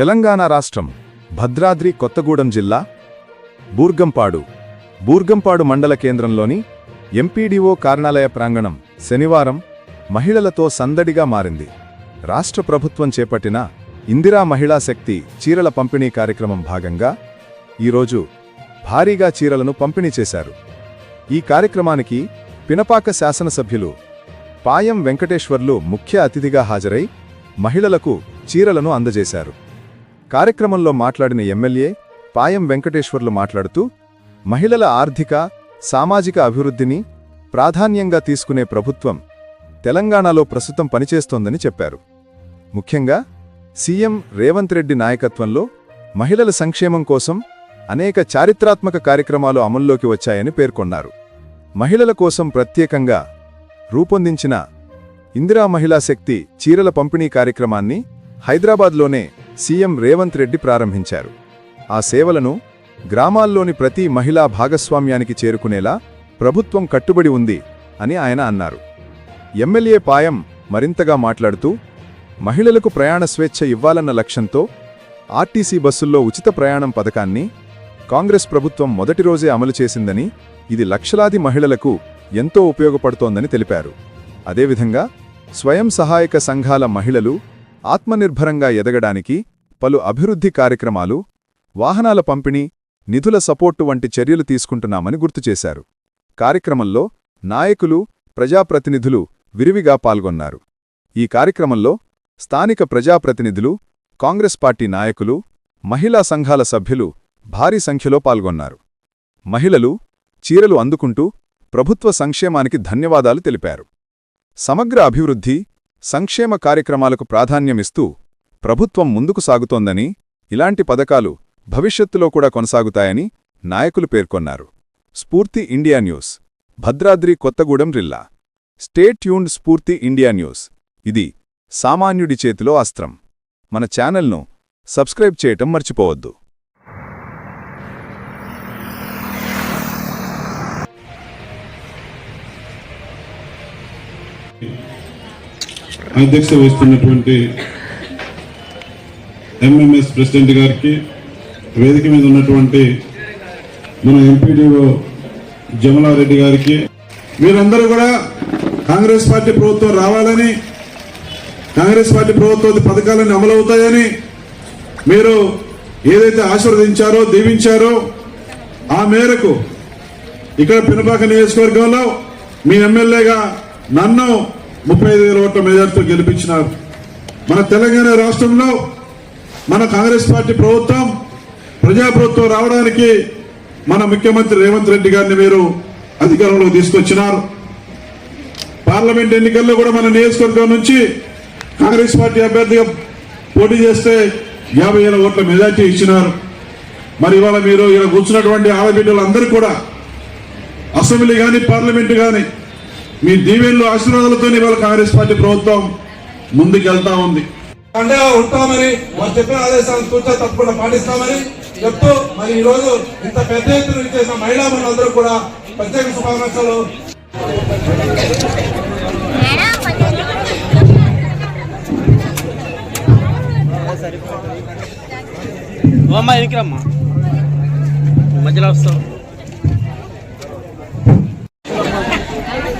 తెలంగాణ రాష్ట్రం భద్రాద్రి కొత్తగూడెం జిల్లా బూర్గంపాడు బూర్గంపాడు మండల కేంద్రంలోని ఎంపీడీఓ కార్యాలయ ప్రాంగణం శనివారం మహిళలతో సందడిగా మారింది. రాష్ట్ర ప్రభుత్వం చేపట్టిన ఇందిరా మహిళా శక్తి చీరల పంపిణీ కార్యక్రమం భాగంగా ఈరోజు భారీగా చీరలను పంపిణీ చేశారు. ఈ కార్యక్రమానికి పినపాక శాసనసభ్యులు పాయం వెంకటేశ్వర్లు ముఖ్య అతిథిగా హాజరై మహిళలకు చీరలను అందజేశారు. కార్యక్రమంలో మాట్లాడిన ఎమ్మెల్యే పాయం వెంకటేశ్వర్లు మాట్లాడుతూ మహిళల ఆర్థిక సామాజిక అభివృద్ధిని ప్రాధాన్యంగా తీసుకునే ప్రభుత్వం తెలంగాణలో ప్రస్తుతం పనిచేస్తోందని చెప్పారు. ముఖ్యంగా సీఎం రేవంత్ రెడ్డి నాయకత్వంలో మహిళల సంక్షేమం కోసం అనేక చారిత్రాత్మక కార్యక్రమాలు అమల్లోకి వచ్చాయని పేర్కొన్నారు. మహిళల కోసం ప్రత్యేకంగా రూపొందించిన ఇందిరా మహిళా శక్తి చీరల పంపిణీ కార్యక్రమాన్ని హైదరాబాద్లోనే సీఎం రేవంత్ రెడ్డి ప్రారంభించారు. ఆ సేవలను గ్రామాల్లోని ప్రతి మహిళా భాగస్వామ్యానికి చేరుకునేలా ప్రభుత్వం కట్టుబడి ఉంది అని ఆయన అన్నారు. ఎమ్మెల్యే పాయం మరింతగా మాట్లాడుతూ మహిళలకు ప్రయాణ స్వేచ్ఛ ఇవ్వాలన్న లక్ష్యంతో ఆర్టీసీ బస్సుల్లో ఉచిత ప్రయాణం పథకాన్ని కాంగ్రెస్ ప్రభుత్వం మొదటి రోజే అమలు చేసిందని ఇది లక్షలాది మహిళలకు ఎంతో ఉపయోగపడుతోందని తెలిపారు. అదేవిధంగా స్వయం సహాయక సంఘాల మహిళలు ఆత్మనిర్భరంగా ఎదగడానికి పలు అభివృద్ధి కార్యక్రమాలు వాహనాల పంపిణీ నిధుల సపోర్టు వంటి చర్యలు తీసుకుంటున్నామని గుర్తుచేశారు కార్యక్రమంలో నాయకులు ప్రజాప్రతినిధులు విరివిగా పాల్గొన్నారు. ఈ కార్యక్రమంలో స్థానిక ప్రజాప్రతినిధులు కాంగ్రెస్ పార్టీ నాయకులు మహిళా సంఘాల సభ్యులు భారీ సంఖ్యలో పాల్గొన్నారు. మహిళలు చీరలు అందుకుంటూ ప్రభుత్వ సంక్షేమానికి ధన్యవాదాలు తెలిపారు. సమగ్ర అభివృద్ధి సంక్షేమ కార్యక్రమాలకు ప్రాధాన్యమిస్తూ ప్రభుత్వం ముందుకు సాగుతోందని ఇలాంటి పథకాలు భవిష్యత్తులో కూడా కొనసాగుతాయని నాయకులు పేర్కొన్నారు. Sphoorthi India news. భద్రాద్రి కొత్తగూడెం జిల్లా. స్టేట్ యూన్డ్ స్ఫూర్తి ఇండియా న్యూస్. ఇది సామాన్యుడి చేతిలో అస్త్రం. మన ఛానల్ను సబ్స్క్రైబ్ చేయటం మర్చిపోవద్దు. అధ్యక్ష వహిస్తున్నటువంటి ఎంఎంఎస్ ప్రెసిడెంట్ గారికి వేదిక మీద ఉన్నటువంటి మన ఎంపీడీఓ జమలారెడ్డి గారికి వీరందరూ కూడా కాంగ్రెస్ పార్టీ ప్రభుత్వం రావాలని కాంగ్రెస్ పార్టీ ప్రభుత్వం పథకాలన్నీ అమలవుతాయని మీరు ఏదైతే ఆశీర్వదించారో దీవించారో ఆ మేరకు ఇక్కడ పినపాక నియోజకవర్గంలో మీ ఎమ్మెల్యేగా నన్ను ముప్పై ఐదు వేల ఓట్ల మెజార్టీతో గెలిపించినారు. మన తెలంగాణ రాష్ట్రంలో మన కాంగ్రెస్ పార్టీ ప్రభుత్వం ప్రజాప్రభుత్వం రావడానికి మన ముఖ్యమంత్రి రేవంత్ రెడ్డి గారిని మీరు అధికారంలోకి తీసుకొచ్చినారు. పార్లమెంట్ ఎన్నికల్లో కూడా మన నియోజకవర్గం నుంచి కాంగ్రెస్ పార్టీ అభ్యర్థిగా పోటీ చేస్తే యాభై వేల ఓట్ల మెజార్టీ ఇచ్చినారు. మరి ఇవాళ మీరు ఇక్కడ కూర్చున్నటువంటి ఆడబిడ్డలు అందరూ కూడా అసెంబ్లీ కానీ పార్లమెంటు కానీ మీ దీవెనలు ఆశీర్వాదాలతో ఇవాళ కాంగ్రెస్ పార్టీ ప్రభుత్వం ముందుకెళ్తా ఉంది. అండగా ఉంటామని వారు చెప్పిన ఆదేశాలను తూచా తప్పకుండా పాటిస్తామని చెప్తూ మరి ఈ రోజు ఇంత పెద్ద ఎత్తున చేసిన మహిళా మనందరూ కూడా ప్రత్యేక శుభాకాంక్షలు. మధ్యలో వస్తావు.